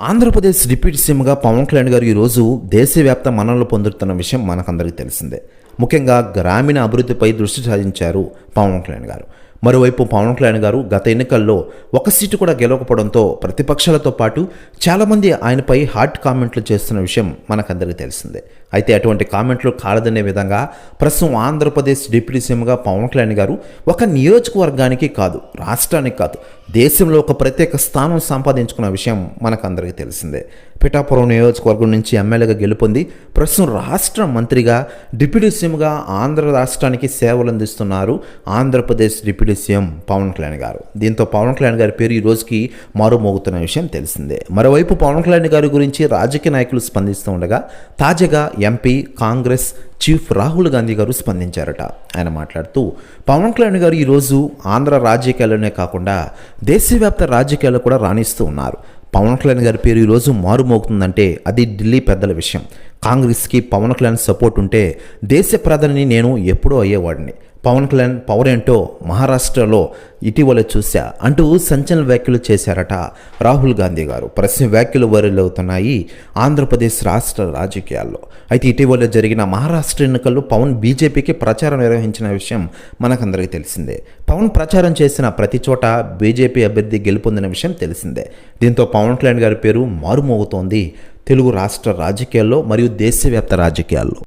Andhra Pradesh deputy సీఎంగా పవన్ కళ్యాణ్ గారు ఈరోజు దేశవ్యాప్త మన్ననలు పొందుతున్న విషయం మనకందరికీ తెలిసిందే. ముఖ్యంగా గ్రామీణ అభివృద్ధిపై దృష్టి సారించారు పవన్ కళ్యాణ్ గారు. మరోవైపు పవన్ కళ్యాణ్ గారు గత ఎన్నికల్లో ఒక సీటు కూడా గెలవకపోవడంతో ప్రతిపక్షాలతో పాటు చాలామంది ఆయనపై హాట్ కామెంట్లు చేస్తున్న విషయం మనకందరికీ తెలిసిందే. అయితే అటువంటి కామెంట్లు కాలదనే విధంగా ప్రస్తుతం ఆంధ్రప్రదేశ్ డిప్యూటీ సీఎంగా పవన్ కళ్యాణ్ గారు ఒక నియోజకవర్గానికి కాదు రాష్ట్రానికి కాదు దేశంలో ఒక ప్రత్యేక స్థానం సంపాదించుకున్న విషయం మనకందరికీ తెలిసిందే. పిఠాపురం నియోజకవర్గం నుంచి ఎమ్మెల్యేగా గెలుపొంది ప్రస్తుతం రాష్ట్ర మంత్రిగా డిప్యూటీ సీఎంగా ఆంధ్ర రాష్ట్రానికి సేవలు అందిస్తున్నారు ఆంధ్రప్రదేశ్ డిప్యూటీ సీఎం పవన్ కళ్యాణ్ గారు. దీంతో పవన్ కళ్యాణ్ గారి పేరు ఈ రోజుకి మారుమోగుతున్న విషయం తెలిసిందే. మరోవైపు పవన్ కళ్యాణ్ గారి గురించి రాజకీయ నాయకులు స్పందిస్తూ ఉండగా తాజాగా ఎంపీ కాంగ్రెస్ చీఫ్ రాహుల్ గాంధీ గారు స్పందించారట. ఆయన మాట్లాడుతూ పవన్ కళ్యాణ్ గారు ఈరోజు ఆంధ్ర రాజకీయాల్లోనే కాకుండా దేశవ్యాప్త రాజకీయాల్లో కూడా రాణిస్తూ ఉన్నారు. పవన్ కళ్యాణ్ గారి పేరు ఈరోజు మారుమోగుతుందంటే అది ఢిల్లీ పెద్దల విషయం. కాంగ్రెస్కి పవన్ కళ్యాణ్ సపోర్ట్ ఉంటే దేశ ప్రధాని నేను ఎప్పుడూ అయ్యేవాడిని. పవన్ కళ్యాణ్ పవర్ ఏంటో మహారాష్ట్రలో ఇటీవల చూశా. అంటూ సంచలన వ్యాఖ్యలు చేశారట రాహుల్ గాంధీ గారు. ప్రశ్న వ్యాఖ్యలు వైరల్ అవుతున్నాయి ఆంధ్రప్రదేశ్ రాష్ట్ర రాజకీయాల్లో. అయితే ఇటీవల జరిగిన మహారాష్ట్ర ఎన్నికల్లో పవన్ బీజేపీకి ప్రచారం నిర్వహించిన విషయం మనకందరికీ తెలిసిందే. పవన్ ప్రచారం చేసిన ప్రతి చోట బీజేపీ అభ్యర్థి గెలుపొందిన విషయం తెలిసిందే. దీంతో పవన్ కళ్యాణ్ గారి పేరు మారుమోగుతోంది తెలుగు రాష్ట్ర రాజకీయాల్లో మరియు దేశవ్యాప్త రాజకీయాల్లో.